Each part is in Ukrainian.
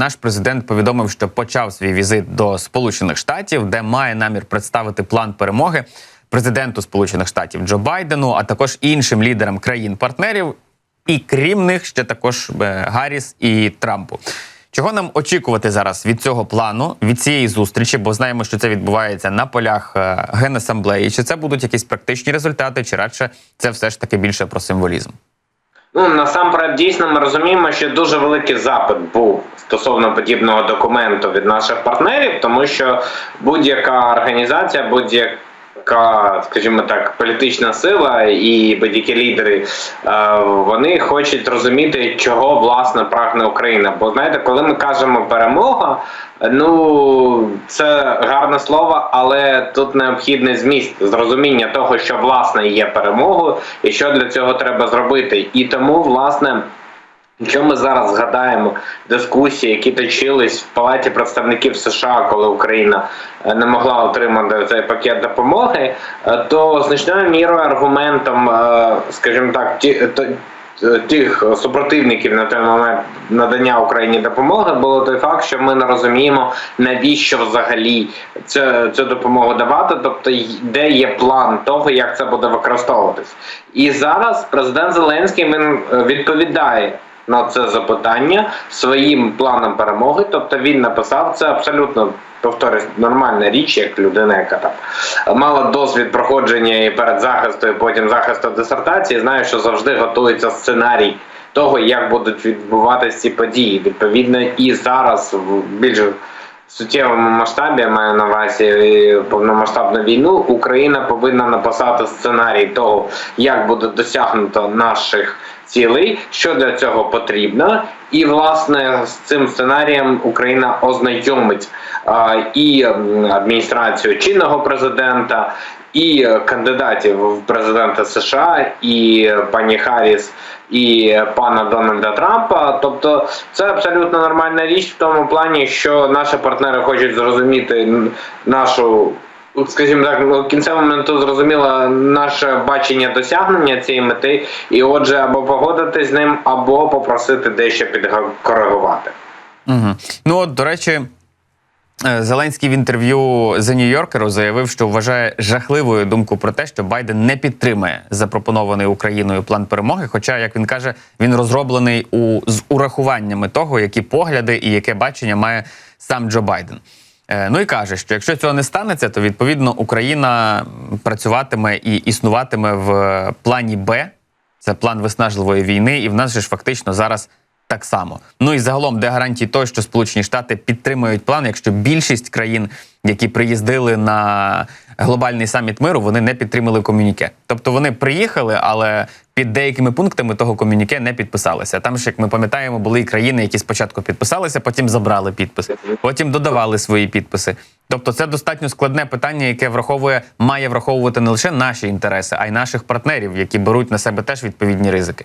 наш президент повідомив, що почав свій візит до Сполучених Штатів, де має намір представити план перемоги президенту Сполучених Штатів Джо Байдену, а також іншим лідерам країн-партнерів, і крім них ще також е, Гарріс і Трампу. Чого нам очікувати зараз від цього плану, від цієї зустрічі? Бо знаємо, що це відбувається на полях е, генасамблеї. Чи це будуть якісь практичні результати, чи радше це все ж таки більше про символізм? Ну насамперед дійсно ми розуміємо, що дуже великий запит був стосовно подібного документу від наших партнерів, тому що будь-яка організація, будь-яка, скажімо так, політична сила і будь-які лідери, е, вони хочуть розуміти, чого власне прагне Україна. Бо знаєте, коли ми кажемо перемога. Ну, це гарне слово, але тут необхідний зміст зрозуміння того, що власне є перемогою, і що для цього треба зробити. І тому, власне, якщо ми зараз згадаємо дискусії, які точились в палаті представників США, коли Україна е, не могла отримати цей пакет допомоги, е, то значною мірою аргументом, е, скажімо так, ті тих супротивників на той момент надання Україні допомоги було той факт, що ми не розуміємо, навіщо взагалі цю, цю допомогу давати, тобто де є план того, як це буде використовуватись. І зараз президент Зеленський він відповідає. На це запитання своїм планом перемоги, тобто він написав це абсолютно повторюсь, нормальна річ, як людина, яка там мала досвід проходження і перед захистом, і потім захисту дисертації, знаю, що завжди готується сценарій того, як будуть відбуватися ці події. Відповідно, і зараз в більш суттєвому масштабі, я маю на увазі е, повномасштабну війну, Україна повинна написати сценарій того, як буде досягнуто наших цілей, що для цього потрібно, і власне з цим сценарієм Україна ознайомить і адміністрацію чинного президента, і кандидатів в президенти США, і пані Харріс, і пана Дональда Трампа. Тобто це абсолютно нормальна річ в тому плані, що наші партнери хочуть зрозуміти нашу. Скажімо так, ну, в кінцевому моменту зрозуміло наше бачення досягнення цієї мети, і отже, або погодитись з ним, або попросити дещо підкоригувати. Угу. Ну от, до речі, е, Зеленський в інтерв'ю The New Yorker заявив, що вважає жахливою думку про те, що Байден не підтримує запропонований Україною план перемоги. Хоча, як він каже, він розроблений у з урахуваннями того, які погляди і яке бачення має сам Джо Байден. Е, Ну і каже, що якщо цього не станеться, то відповідно Україна працюватиме і існуватиме в плані Б. Це план виснажливої війни, і в нас же ж фактично зараз так само. Ну і загалом, де гарантії того, що Сполучені Штати підтримують план, якщо більшість країн, які приїздили на глобальний саміт миру, вони не підтримали комюніке. Тобто вони приїхали, але під деякими пунктами того комюніке не підписалися. Там ж, як ми пам'ятаємо, були і країни, які спочатку підписалися, потім забрали підписи, потім додавали свої підписи. Тобто, це достатньо складне питання, яке враховує, має враховувати не лише наші інтереси, а й наших партнерів, які беруть на себе теж відповідні ризики.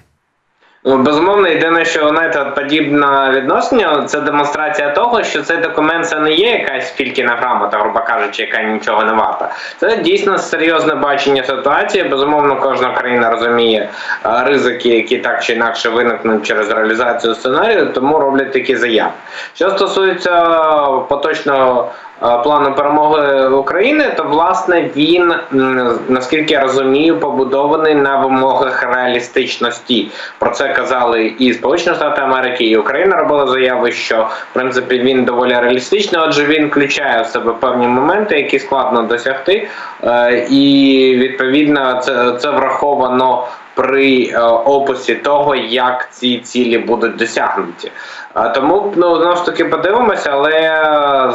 Ну, безумовно, єдине, що знаєте, подібне відношення це демонстрація того, що цей документ це не є якась фількіна грамота, грубо кажучи, яка нічого не варта. Це дійсно серйозне бачення ситуації. Безумовно, кожна країна розуміє е, ризики, які так чи інакше виникнуть через реалізацію сценарію, тому роблять такі заяви. Що стосується поточного. Е, Плану перемоги України, то власне він, наскільки я розумію, побудований на вимогах реалістичності. Про це казали і Сполучені Штати Америки, і Україна робила заяви, що в принципі він доволі реалістичний. Отже, він включає в себе певні моменти, які складно досягти, е, і відповідно це, це враховано. При е, описі того, як ці цілі будуть досягнуті, Е, тому ну знову ж таки подивимося, але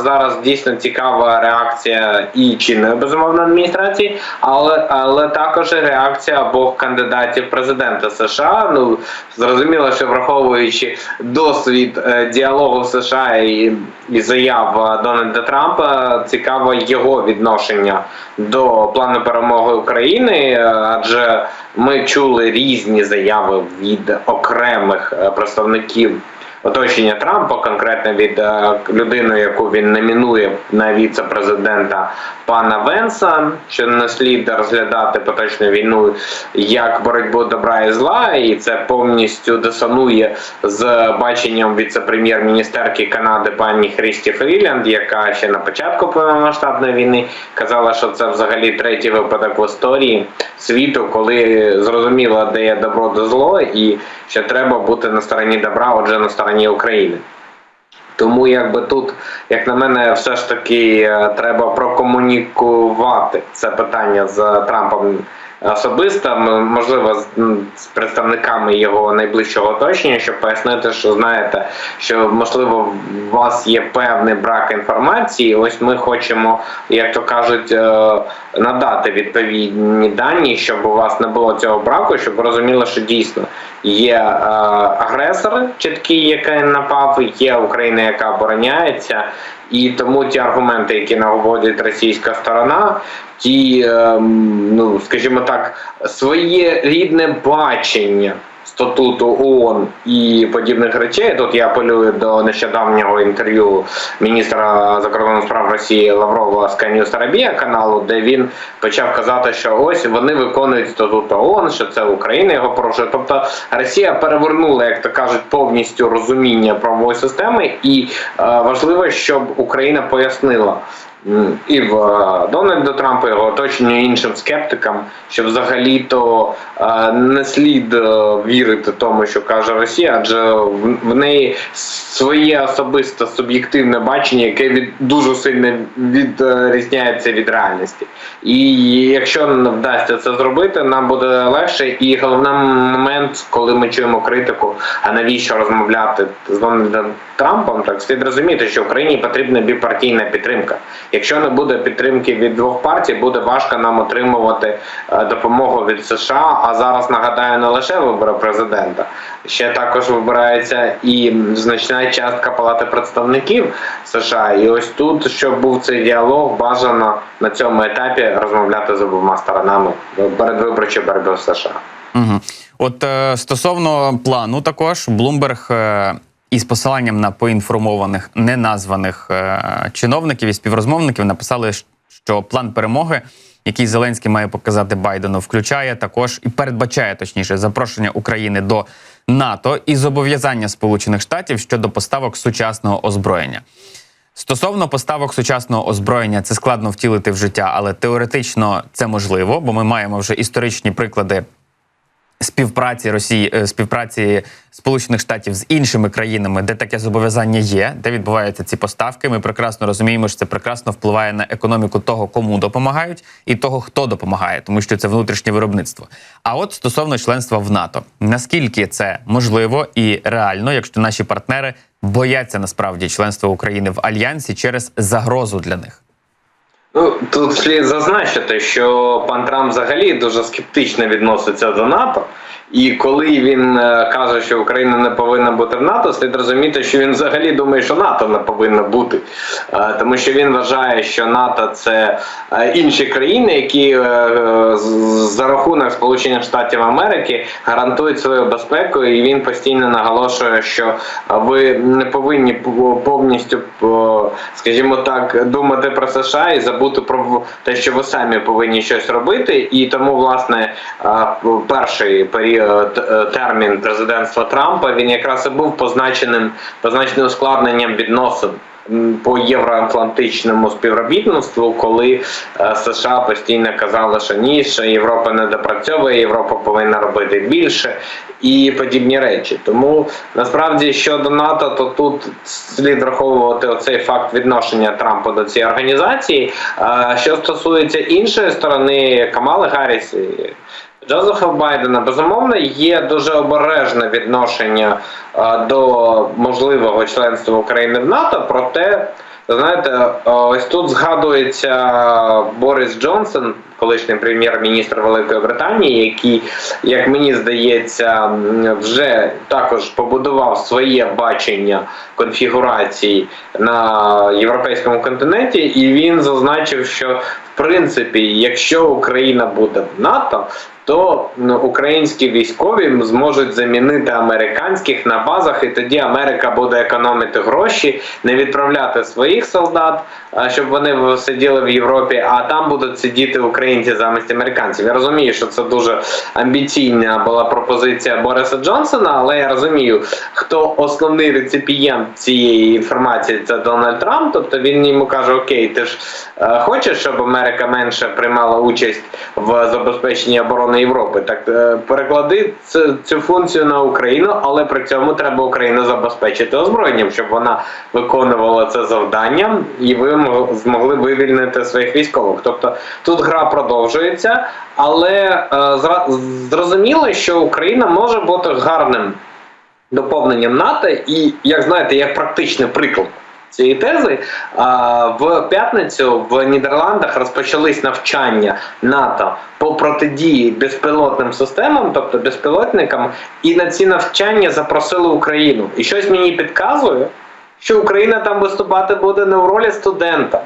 зараз дійсно цікава реакція і чинної безумовно адміністрації, але але також реакція обох кандидатів президента США. Ну зрозуміло, що враховуючи досвід е, діалогу в США і, і заяв е, Дональда Трампа, цікаво його відношення до плану перемоги України, е, адже ми чули різні заяви від окремих представників оточення Трампа, конкретно від е, людини, яку він номінує на віце-президента пана Венса, що не слід розглядати поточну війну як боротьбу добра і зла, і це повністю дисонує з баченням віце-прем'єр-міністерки Канади пані Хрісті Фрілянд, яка ще на початку повномасштабної війни казала, що це взагалі третій випадок в історії світу, коли зрозуміло, де є добро до зло, і що треба бути на стороні добра, отже, на стороні України. Тому якби тут, як на мене, все ж таки е, треба прокомунікувати це питання з Трампом особисто, можливо, з, представниками його найближчого оточення, щоб пояснити, що знаєте, що можливо у вас є певний брак інформації. Ось ми хочемо, як то кажуть, е, надати відповідні дані, щоб у вас не було цього браку, щоб ви розуміли, що дійсно є е, агресор чіткий, який напав, є Україна, яка обороняється. І тому ті аргументи, які наводить російська сторона, ті, ем, ну скажімо так, своє рідне бачення статуту ООН і подібних речей. Тут я апелюю до нещодавнього інтерв'ю міністра закордонних справ Росії Лаврова з Канюс Арабія каналу, де він почав казати, що ось вони виконують статут ООН, що це Україна його порушує. Тобто Росія перевернула, як то кажуть, повністю розуміння правової системи, і е, важливо, щоб Україна пояснила. І в е, Дональда Трампа його оточенню іншим скептикам, що взагалі-то е, не слід е, вірити тому, що каже Росія, адже в неї своє особисте суб'єктивне бачення, яке від дуже сильно відрізняється від реальності. І якщо не вдасться це зробити, нам буде легше. І головний момент, коли ми чуємо критику, а навіщо розмовляти з Дональдом Трампом, так слід розуміти, що Україні потрібна біпартійна підтримка. Якщо не буде підтримки від двох партій, буде важко нам отримувати е, допомогу від США. А зараз нагадаю не лише вибори президента, ще також вибирається і значна частка палати представників США. І ось тут, щоб був цей діалог, бажано на цьому етапі розмовляти з обома сторонами передвиборчої боротьби в США. Угу. От е, стосовно плану, також Блумберг із посиланням на поінформованих неназваних е, чиновників і співрозмовників написали, що план перемоги, який Зеленський має показати Байдену, включає також і передбачає точніше запрошення України до НАТО і зобов'язання Сполучених Штатів щодо поставок сучасного озброєння. Стосовно поставок сучасного озброєння, це складно втілити в життя, але теоретично це можливо, бо ми маємо вже історичні приклади співпраці Росії, е, співпраці Сполучених Штатів з іншими країнами, де таке зобов'язання є, де відбуваються ці поставки. Ми прекрасно розуміємо, що це прекрасно впливає на економіку того, кому допомагають, і того, хто допомагає, тому що це внутрішнє виробництво. А от стосовно членства в НАТО, наскільки це можливо і реально, якщо наші партнери бояться насправді членства України в альянсі через загрозу для них? Ну тут слід зазначити, що пан Трамп взагалі дуже скептично відноситься до НАТО. І коли він е, каже, що Україна не повинна бути в НАТО, слід розуміти, що він взагалі думає, що НАТО не повинна бути, Е, тому що він вважає, що НАТО це е, інші країни, які за рахунок Сполучених Штатів Америки гарантують свою безпеку, і він постійно наголошує, що ви не повинні повністю, скажімо так, думати про США і забути про те, що ви самі повинні щось робити. І тому, власне, перший період термін президентства Трампа він якраз і був позначеним позначеним ускладненням відносин по євроатлантичному співробітництву, коли е, США постійно казали, що ні, що Європа не допрацьовує, Європа повинна робити більше і подібні речі. Тому насправді щодо НАТО, то тут слід враховувати оцей факт відношення Трампа до цієї організації. Е, Що стосується іншої сторони Камали Гарріс. Джозефа Байдена безумовно є дуже обережне відношення до можливого членства України в НАТО. Проте, знаєте, ось тут згадується Борис Джонсон, колишній прем'єр-міністр Великої Британії, який, як мені здається, вже також побудував своє бачення конфігурації на європейському континенті, і він зазначив, що в принципі, якщо Україна буде в НАТО, то українські військові зможуть замінити американських на базах, і тоді Америка буде економити гроші, не відправляти своїх солдат, щоб вони сиділи в Європі, а там будуть сидіти українці замість американців. Я розумію, що це дуже амбіційна була пропозиція Бориса Джонсона, але я розумію, хто основний реципієнт цієї інформації це Дональд Трамп. Тобто він йому каже: Окей, ти ж е, хочеш, щоб Америка менше приймала участь в забезпеченні оборони Європи. Так е, переклади цю, функцію на Україну, але при цьому треба Україну забезпечити озброєнням, щоб вона виконувала це завдання, і ви мо- змогли вивільнити своїх військових. Тобто тут гра продовжується, але е, зрозуміло, що Україна може бути гарним доповненням НАТО, і як знаєте, як практичний приклад. Цієї тези в п'ятницю в Нідерландах розпочались навчання НАТО по протидії безпілотним системам, тобто безпілотникам, і на ці навчання запросили Україну. І щось мені підказує, що Україна там виступати буде не в ролі студента.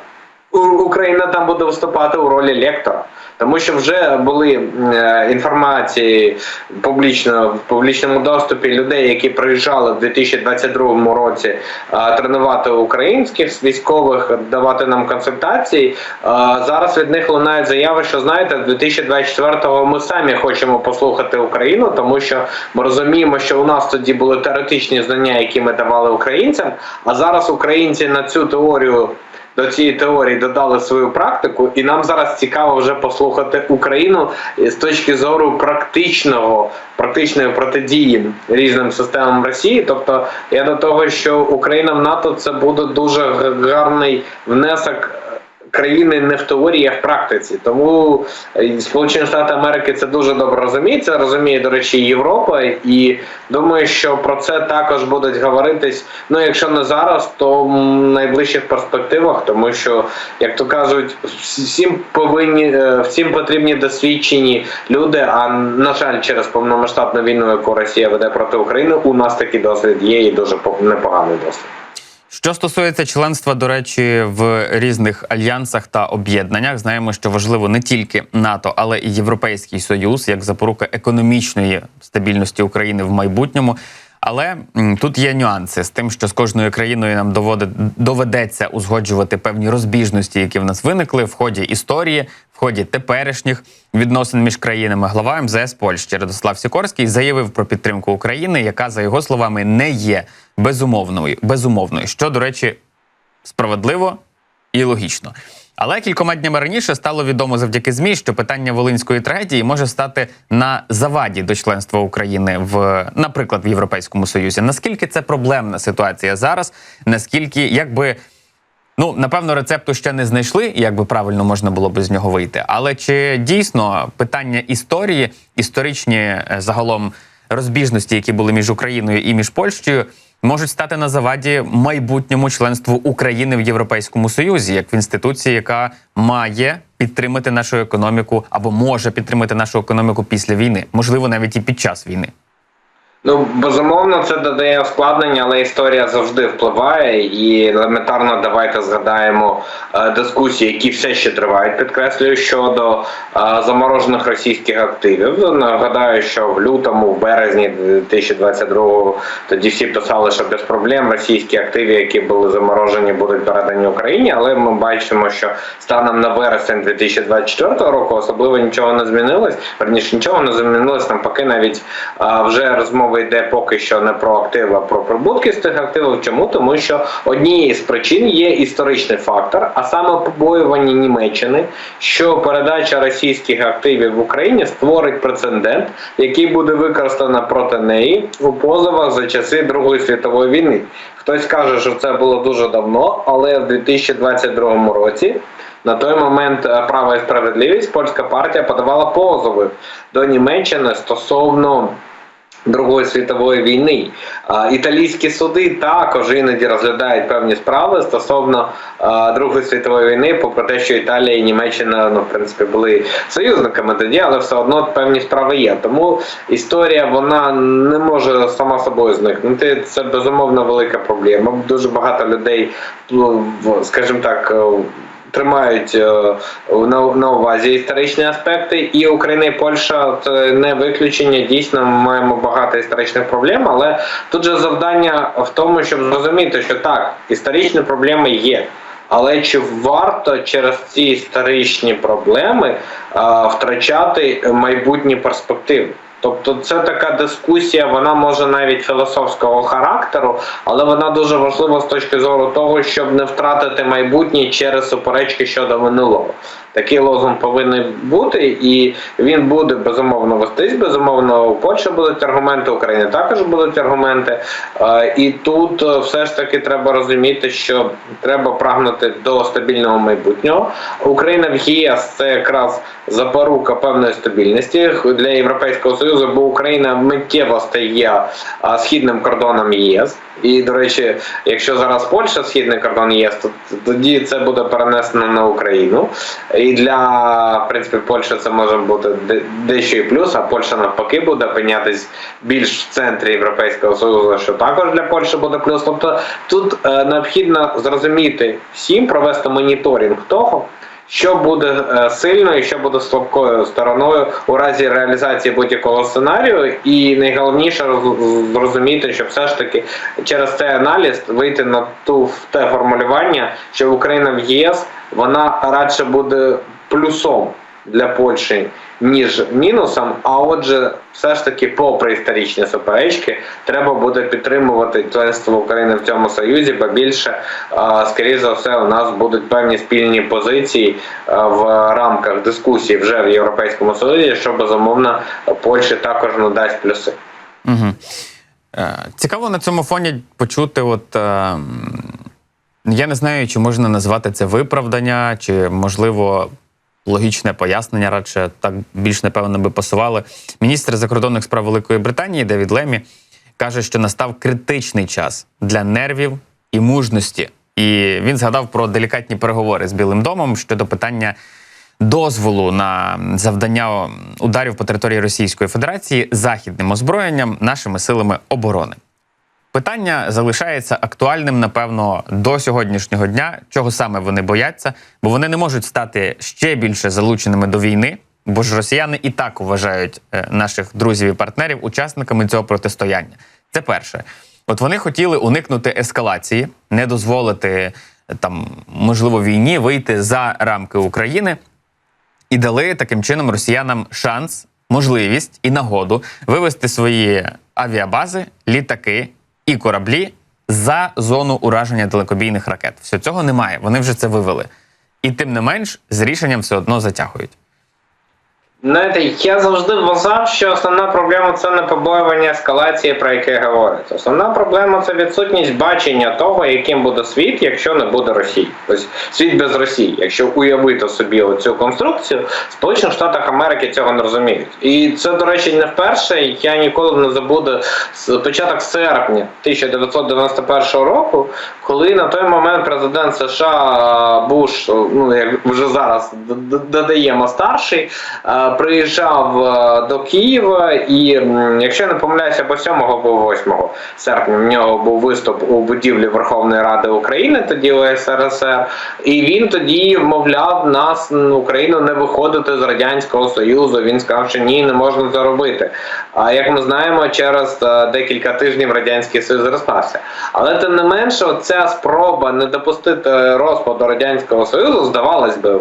Україна там буде виступати у ролі лектора, тому що вже були е, інформації публічно в публічному доступі людей, які приїжджали в 2022 році е, тренувати українських військових, давати нам консультації. Е, зараз від них лунають заяви, що знаєте, в 2024-го ми самі хочемо послухати Україну, тому що ми розуміємо, що у нас тоді були теоретичні знання, які ми давали українцям. А зараз українці на цю теорію до цієї теорії додали свою практику, і нам зараз цікаво вже послухати Україну з точки зору практичного, практичної протидії різним системам Росії. Тобто, я до того, що Україна в НАТО це буде дуже гарний внесок. Країни не в теорії, а в практиці. Тому е, Сполучені Штати Америки це дуже добре розуміють. Це розуміє, до речі, Європа. І думаю, що про це також будуть говоритись. Ну, якщо не зараз, то в найближчих перспективах, тому що, як то кажуть, всім повинні е, всім потрібні досвідчені люди. А на жаль, через повномасштабну війну, яку Росія веде проти України, у нас такий досвід є і дуже по- непоганий досвід. Що стосується членства, до речі, в різних альянсах та об'єднаннях, знаємо, що важливо не тільки НАТО, але і Європейський Союз як запорука економічної стабільності України в майбутньому. Але тут є нюанси з тим, що з кожною країною нам доводить, доведеться узгоджувати певні розбіжності, які в нас виникли в ході історії, в ході теперішніх відносин між країнами. Глава МЗС Польщі Радослав Сікорський заявив про підтримку України, яка за його словами не є безумовною, безумовною, що до речі, справедливо і логічно. Але кількома днями раніше стало відомо завдяки змі, що питання волинської трагедії може стати на заваді до членства України в, наприклад, в Європейському Союзі. Наскільки це проблемна ситуація зараз? Наскільки якби Ну, напевно, рецепту ще не знайшли, як би правильно можна було би з нього вийти. Але чи дійсно питання історії, історичні е, загалом розбіжності, які були між Україною і між Польщею, можуть стати на заваді майбутньому членству України в Європейському Союзі, як в інституції, яка має підтримати нашу економіку або може підтримати нашу економіку після війни, можливо, навіть і під час війни. Ну, безумовно, це додає ускладнення, але історія завжди впливає. І елементарно давайте згадаємо е, дискусії, які все ще тривають. Підкреслюю щодо е, заморожених російських активів. Нагадаю, що в лютому, в березні 2022-го тоді всі писали, що без проблем російські активи, які були заморожені, будуть передані Україні. Але ми бачимо, що станом на вересень 2024 року особливо нічого не змінилось. Верніше нічого не змінилось. Навпаки, навіть а, вже розмова йде поки що не про активи, а про прибутки з тих активів. Чому? Тому що однією з причин є історичний фактор, а саме побоювання Німеччини, що передача російських активів в Україні створить прецедент, який буде використано проти неї у позовах за часи Другої світової війни. Хтось каже, що це було дуже давно, але в 2022 році. На той момент е, права і справедливість польська партія подавала позови до Німеччини стосовно Другої світової війни. Італійські суди також іноді розглядають певні справи стосовно Другої світової війни, попри те, що Італія і Німеччина ну, в принципі, були союзниками тоді, але все одно певні справи є. Тому історія вона не може сама собою зникнути. Це безумовно велика проблема. Дуже багато людей, ну, скажімо так. Е, тримають е, на, на увазі історичні аспекти, і Україна і Польща це не виключення. Дійсно, ми маємо багато історичних проблем, але тут же завдання в тому, щоб зрозуміти, що так, історичні проблеми є. Але чи варто через ці історичні проблеми а, втрачати майбутні перспективи? Тобто це така дискусія, вона може навіть філософського характеру, але вона дуже важлива з точки зору того, щоб не втратити майбутнє через суперечки щодо минулого. Такий лозунг повинен бути, і він буде безумовно вестись. Безумовно, у Польщі будуть аргументи, у України також будуть аргументи. Е, І тут е, все ж таки треба розуміти, що треба прагнути до стабільного майбутнього. Україна в ЄС це якраз запорука певної стабільності для Європейського союзу, бо Україна миттєво стає східним кордоном ЄС. І, до речі, якщо зараз Польща східний кордон ЄС, то тоді це буде перенесено на Україну. І для в принципі Польщі це може бути дещо і плюс, а Польща навпаки буде опинятись більш в центрі Європейського Союзу, що також для Польщі буде плюс. Тобто тут е, необхідно зрозуміти всім, провести моніторинг того. Що буде е, сильною, що буде слабкою стороною у разі реалізації будь-якого сценарію, і найголовніше роз- зрозуміти, що все ж таки через цей аналіз вийти на ту в те формулювання, що Україна в ЄС вона радше буде плюсом для Польщі, ніж мінусом. А отже, все ж таки, попри історичні суперечки, треба буде підтримувати членство України в цьому союзі, бо більше, скоріш за все, у нас будуть певні спільні позиції в рамках дискусії вже в Європейському Союзі, що безумовно Польщі також надасть плюси. Угу. Цікаво на цьому фоні почути, от. е, Я не знаю, чи можна назвати це виправдання, чи можливо логічне пояснення, радше так більш напевно би пасували. Міністр закордонних справ Великої Британії Девід Лемі каже, що настав критичний час для нервів і мужності. І він згадав про делікатні переговори з Білим домом щодо питання дозволу на завдання ударів по території Російської Федерації західним озброєнням нашими силами оборони. Питання залишається актуальним, напевно, до сьогоднішнього дня, чого саме вони бояться, бо вони не можуть стати ще більше залученими до війни, бо ж росіяни і так вважають е, наших друзів і партнерів учасниками цього протистояння. Це перше. От вони хотіли уникнути ескалації, не дозволити е, там, можливо, війні вийти за рамки України і дали таким чином росіянам шанс, можливість і нагоду вивести свої авіабази, літаки і кораблі за зону ураження далекобійних ракет. Все цього немає. Вони вже це вивели. І тим не менш, з рішенням все одно затягують. Знаєте, я завжди вважав, що основна проблема це не побоювання ескалації, про яке говориться. Основна проблема це відсутність бачення того, яким буде світ, якщо не буде Росії. Тобто світ без Росії. Якщо уявити собі оцю конструкцію, Сполучених Штатах Америки цього не розуміють. І це, до речі, не вперше. Я ніколи не забуду початок серпня 1991 року, коли на той момент президент США Буш, ну як вже зараз додаємо старший, приїжджав е, до Києва, і якщо я не помиляюся, або 7 або 8 серпня в нього був виступ у будівлі Верховної Ради України, тоді у СРСР, і він тоді вмовляв нас Україну не виходити з радянського союзу. Він сказав, що ні, не можна це робити. А як ми знаємо, через е, декілька тижнів радянський союз розпався. Але тим не менше, ця спроба не допустити розпаду радянського союзу, здавалось би,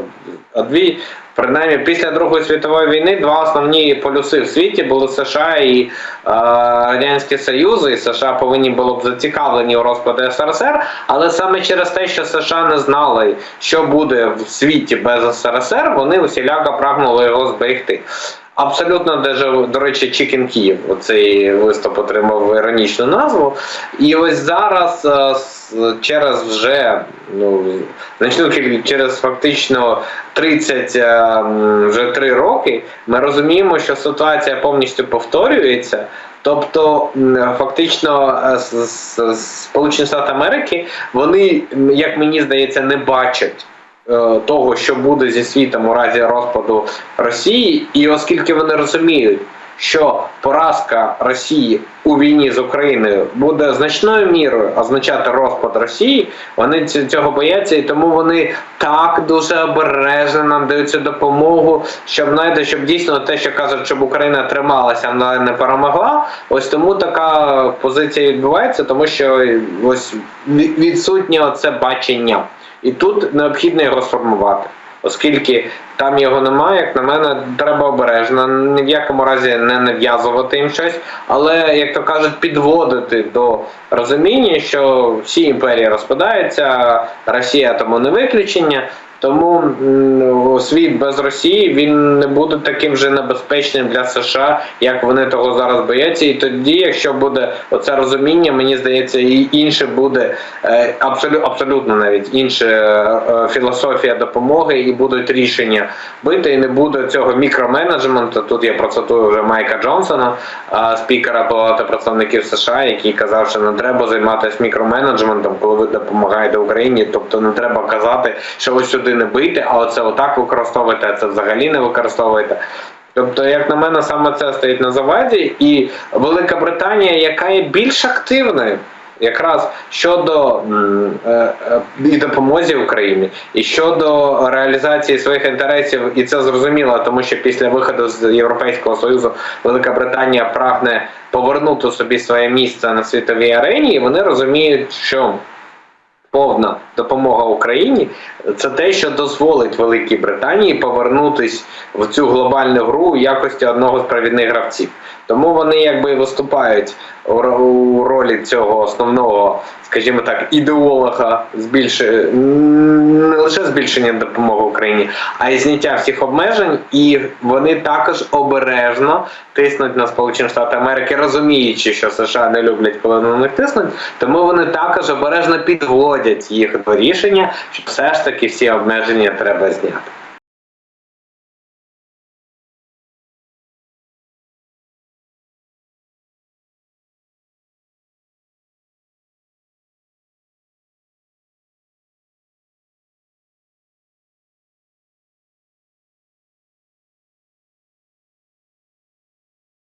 дві. Принаймні, після Другої світової війни два основні полюси в світі були США і е, Радянські Союзи. і США повинні були б зацікавлені у розпаді СРСР, але саме через те, що США не знали, що буде в світі без СРСР, вони усіляко прагнули його зберегти. Абсолютно даже, до речі, Чікен Київ. Оцей виступ отримав іронічну назву. І ось зараз е, через вже ну значну через фактично 30 е, вже 3 роки. Ми розуміємо, що ситуація повністю повторюється. Тобто, фактично, е, Сполучені Штати Америки, вони, як мені здається, не бачать. Е, Того, що буде зі світом у разі розпаду Росії, і оскільки вони розуміють, що поразка Росії у війні з Україною буде значною мірою означати розпад Росії, вони цього бояться, і тому вони так дуже обережно нам дають цю допомогу, щоб знаєте, щоб дійсно те, що кажуть, щоб Україна трималася, але не перемогла. Ось тому така позиція відбувається, тому що ось ві- відсутнє оце бачення, і тут необхідно його сформувати. Оскільки там його немає, як на мене, треба обережно, ні в якому разі не нав'язувати їм щось, але, як то кажуть, підводити до розуміння, що всі імперії розпадаються, Росія тому не виключення. Тому світ без Росії він не буде таким же небезпечним для США, як вони того зараз бояться. І тоді, якщо буде оце розуміння, мені здається, і інше буде е, абсолютно абсолютно навіть інша е, філософія допомоги, і будуть рішення бити, і не буде цього мікроменеджменту. Тут я процитую вже Майка Джонсона, е, спікера Палати представників США, який казав, що не треба займатися мікроменеджментом, коли ви допомагаєте Україні. Тобто не треба казати, що ось сюди не бийте, а оце отак використовуйте, а це взагалі не використовуйте. Тобто, як на мене, саме це стоїть на заваді, і Велика Британія, яка є більш активною. Якраз щодо е, е, і допомозі Україні, і щодо реалізації своїх інтересів, і це зрозуміло, тому що після виходу з Європейського Союзу Велика Британія прагне повернути собі своє місце на світовій арені, і вони розуміють, що повна допомога Україні це те, що дозволить Великій Британії повернутись в цю глобальну гру у якості одного з провідних гравців. Тому вони якби виступають у ролі цього основного, скажімо так, ідеолога збільшення не лише збільшення допомоги Україні, а й зняття всіх обмежень, і вони також обережно тиснуть на Сполучені Штати Америки, розуміючи, що США не люблять, коли на них тиснуть, тому вони також обережно підводять їх до рішення, що все ж таки всі обмеження треба зняти.